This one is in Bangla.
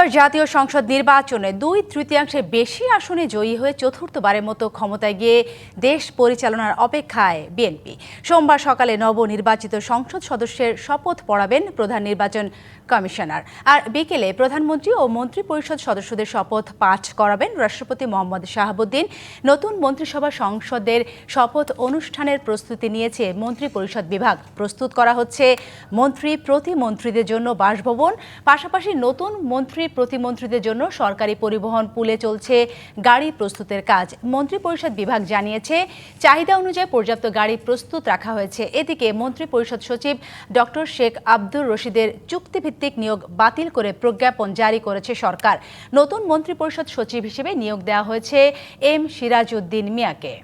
ত্রয়োদশ জাতীয় সংসদ নির্বাচনে দুই তৃতীয়াংশের বেশি আসনে জয়ী হয়ে চতুর্থবারের মতো ক্ষমতায় গিয়ে দেশ পরিচালনার অপেক্ষায় বিএনপি। সোমবার সকালে নবনির্বাচিত সংসদ সদস্যের শপথ পড়াবেন প্রধান নির্বাচন কমিশনার। আর বিকেলে প্রধানমন্ত্রী ও মন্ত্রী পরিষদ সদস্যদের শপথ পাঠ করাবেন রাষ্ট্রপতি মোহাম্মদ শাহাবুদ্দিন। নতুন মন্ত্রিসভা সংসদের শপথ অনুষ্ঠানের প্রস্তুতি নিয়েছে মন্ত্রী পরিষদ বিভাগ। প্রস্তুত করা হচ্ছে মন্ত্রী প্রতিমন্ত্রীদের জন্য বাসভবন। পাশাপাশি নতুন মন্ত্রী প্রতিমন্ত্রীদের জন্য সরকারি পরিবহন পুলে চলছে গাড়ি প্রস্তুতের কাজ। মন্ত্রিপরিষদ বিভাগ জানিয়েছে, চাহিদা অনুযায়ী পর্যাপ্ত গাড়ি প্রস্তুত রাখা হয়েছে। এদিকে মন্ত্রিপরিষদ সচিব ডক্টর শেখ আব্দুর রশিদের চুক্তিভিত্তিক নিয়োগ বাতিল করে প্রজ্ঞাপন জারি করেছে সরকার। নতুন মন্ত্রিপরিষদ সচিব হিসেবে নিয়োগ দেওয়া হয়েছে এম সিরাজউদ্দিন মিয়াকে।